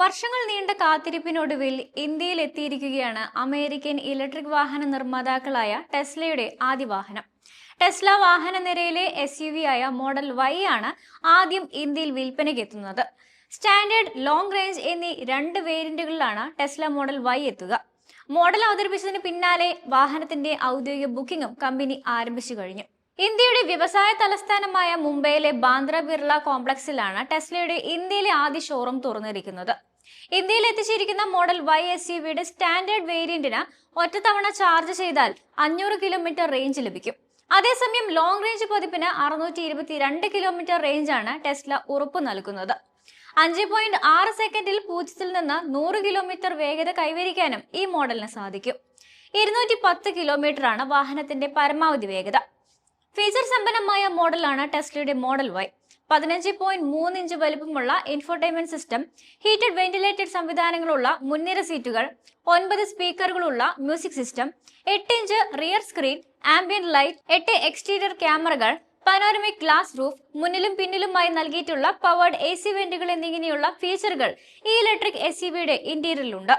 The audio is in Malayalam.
വർഷങ്ങൾ നീണ്ട കാത്തിരിപ്പിനൊടുവിൽ ഇന്ത്യയിൽ എത്തിയിരിക്കുകയാണ് അമേരിക്കൻ ഇലക്ട്രിക് വാഹന നിർമ്മാതാക്കളായ ടെസ്ലയുടെ ആദ്യ വാഹനം. ടെസ്ല വാഹന നിരയിലെ എസ് യു വി ആയ മോഡൽ വൈ ആണ് ആദ്യം ഇന്ത്യയിൽ വിൽപ്പനയ്ക്ക് എത്തുന്നത്. സ്റ്റാൻഡേർഡ് ലോങ് റേഞ്ച് എന്നീ രണ്ട് വേരിയന്റുകളിലാണ് ടെസ്ല മോഡൽ വൈ എത്തുക. മോഡൽ അവതരിപ്പിച്ചതിന് പിന്നാലെ വാഹനത്തിന്റെ ഔദ്യോഗിക ബുക്കിംഗും കമ്പനി ആരംഭിച്ചു കഴിഞ്ഞു. ഇന്ത്യയുടെ വ്യവസായ തലസ്ഥാനമായ മുംബൈയിലെ ബാന്ദ്ര ബിർള കോംപ്ലക്സിലാണ് ടെസ്ലയുടെ ഇന്ത്യയിലെ ആദ്യ ഷോറൂം തുറന്നിരിക്കുന്നത്. ഇന്ത്യയിൽ എത്തിച്ചിരിക്കുന്ന മോഡൽ വൈ എസ് യു വിയുടെ സ്റ്റാൻഡേർഡ് വേരിയന്റിന് ഒറ്റത്തവണ ചാർജ് ചെയ്താൽ അഞ്ഞൂറ് കിലോമീറ്റർ റേഞ്ച് ലഭിക്കും. അതേസമയം ലോങ് റേഞ്ച് പതിപ്പിന് അറുന്നൂറ്റി ഇരുപത്തിരണ്ട് കിലോമീറ്റർ റേഞ്ചാണ് ടെസ്ല ഉറപ്പ് നൽകുന്നത്. അഞ്ച് പോയിന്റ് ആറ് സെക്കൻഡിൽ പൂജ്യത്തിൽ നിന്ന് നൂറ് കിലോമീറ്റർ വേഗത കൈവരിക്കാനും ഈ മോഡലിന് സാധിക്കും. ഇരുന്നൂറ്റി പത്ത് കിലോമീറ്റർ ആണ് വാഹനത്തിന്റെ പരമാവധി വേഗത. സമ്പന്നമായ മോഡലാണ് ടെസ്ലയുടെ മോഡൽ വൈ. പതിനഞ്ച് പോയിന്റ് മൂന്ന് ഇഞ്ച് വലുപ്പമുള്ള ഇൻഫോർടൈൻമെന്റ് സിസ്റ്റം ഹീറ്റഡ് വെന്റിലേറ്റഡ് സംവിധാനങ്ങളുള്ള മുൻനിര സീറ്റുകൾ ഒൻപത് സ്പീക്കറുകളുള്ള മ്യൂസിക് സിസ്റ്റം എട്ട് inch rear screen ambient light എട്ട് എക്സ്റ്റീരിയർ ക്യാമറകൾ പനോരമിക് ഗ്ലാസ് റൂഫ് മുന്നിലും പിന്നിലുമായി നൽകിയിട്ടുള്ള പവേർഡ് എ സി വെന്റുകൾ എന്നിങ്ങനെയുള്ള ഫീച്ചറുകൾ ഈ ഇലക്ട്രിക് എസ് യുടെ ഇന്റീരിയറിലുണ്ട്